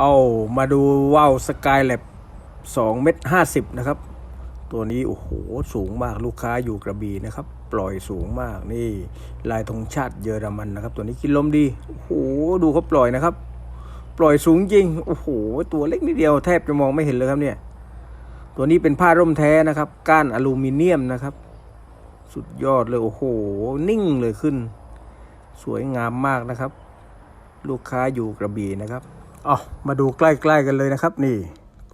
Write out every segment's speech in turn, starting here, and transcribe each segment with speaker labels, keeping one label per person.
Speaker 1: เอามาดูว่าวสกายแลบสองเมตรห้าสิบนะครับ ตัวนี้โอ้โหสูงมากลูกค้าอยู่กระบี่นะครับ ปล่อยสูงมากนี่ลายธงชาติเยอรมันนะครับ ตัวนี้กินลมดีโอ้โหดูเขาปล่อยนะครับ ปล่อยสูงจริงโอ้โหตัวเล็กนิดเดียวแทบจะมองไม่เห็นเลยครับเนี่ยตัวนี้เป็นผ้าร่มแท้นะครับ ก้านอลูมิเนียมนะครับ สุดยอดเลยโอ้โห นิ่งเลยขึ้น สวยงามมากนะครับ ลูกค้าอยู่กระบี่นะครับ อ๋อมาดูใกล้ๆกันเลยนะครับ นี่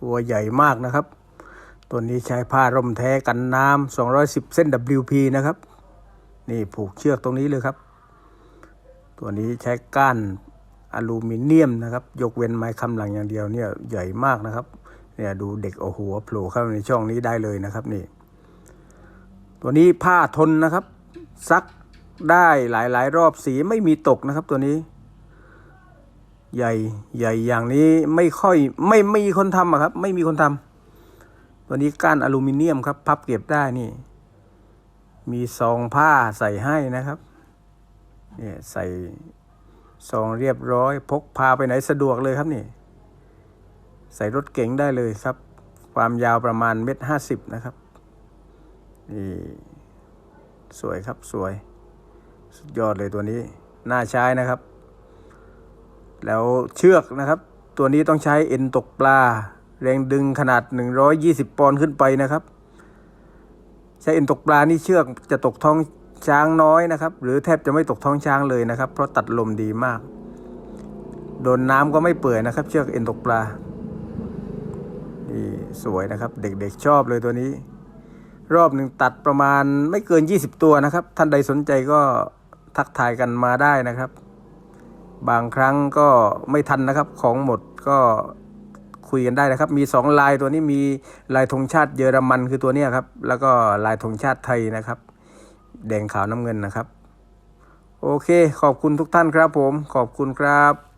Speaker 1: ตัวใหญ่มากนะครับ ตัวนี้ใช้ผ้าร่มแท้กันน้ำ210 เส้น WP นะครับ นี่ผูกเชือกตรงนี้เลยครับ ตัวนี้ใช้ก้านอลูมิเนียมนะครับ ยกเว้นไม้คำหลังอย่างเดียวเนี่ยใหญ่มากนะครับ เนี่ยดูเด็กเอาหัวโผล่เข้าในช่องนี้ได้เลยนะครับนี่ ตัวนี้ผ้าทนนะครับ ซักได้หลายๆ รอบสีไม่มีตกนะครับตัวนี้ ใหญ่ใหญ่อย่างนี้ไม่ค่อยไม่ไม่มีคนทำอะครับ ไม่มีคนทำตัวนี้ก้านอลูมิเนียมครับ พับเก็บได้นี่ มีซองผ้าใส่ให้นะครับเนี่ยใส่ซองเรียบร้อย พกพาไปไหนสะดวกเลยครับนี่ ใส่รถเก๋งได้เลยครับ ความยาวประมาณเมตรห้าสิบนะครับนี่สวยครับสวย สุดยอดเลยตัวนี้ น่าใช้นะครับ แล้วเชือกนะครับ ตัวนี้ต้องใช้เอ็นตกปลา แรงดึงขนาด 120 ปอนด์ขึ้นไปนะครับ ใช้เอ็นตกปลานี่เชือกจะตกท้องช้างน้อยนะครับ หรือแทบจะไม่ตกท้องช้างเลยนะครับ เพราะตัดลมดีมาก โดนน้ำก็ไม่เปื่อยนะครับ เชือกเอ็นตกปลานี่สวยนะครับ เด็กๆชอบเลยตัวนี้ รอบหนึ่งตัดประมาณไม่เกิน 20 ตัวนะครับ ท่านใดสนใจก็ทักทายกันมาได้นะครับ บางครั้งก็ไม่ทันนะครับ ของหมดก็คุยกันได้นะครับ มีสองลายตัวนี้มีลายธงชาติเยอรมันคือตัวนี้ครับ แล้วก็ลายธงชาติไทยนะครับ แดงขาวน้ำเงินนะครับ โอเค ขอบคุณทุกท่านครับผม ขอบคุณครับ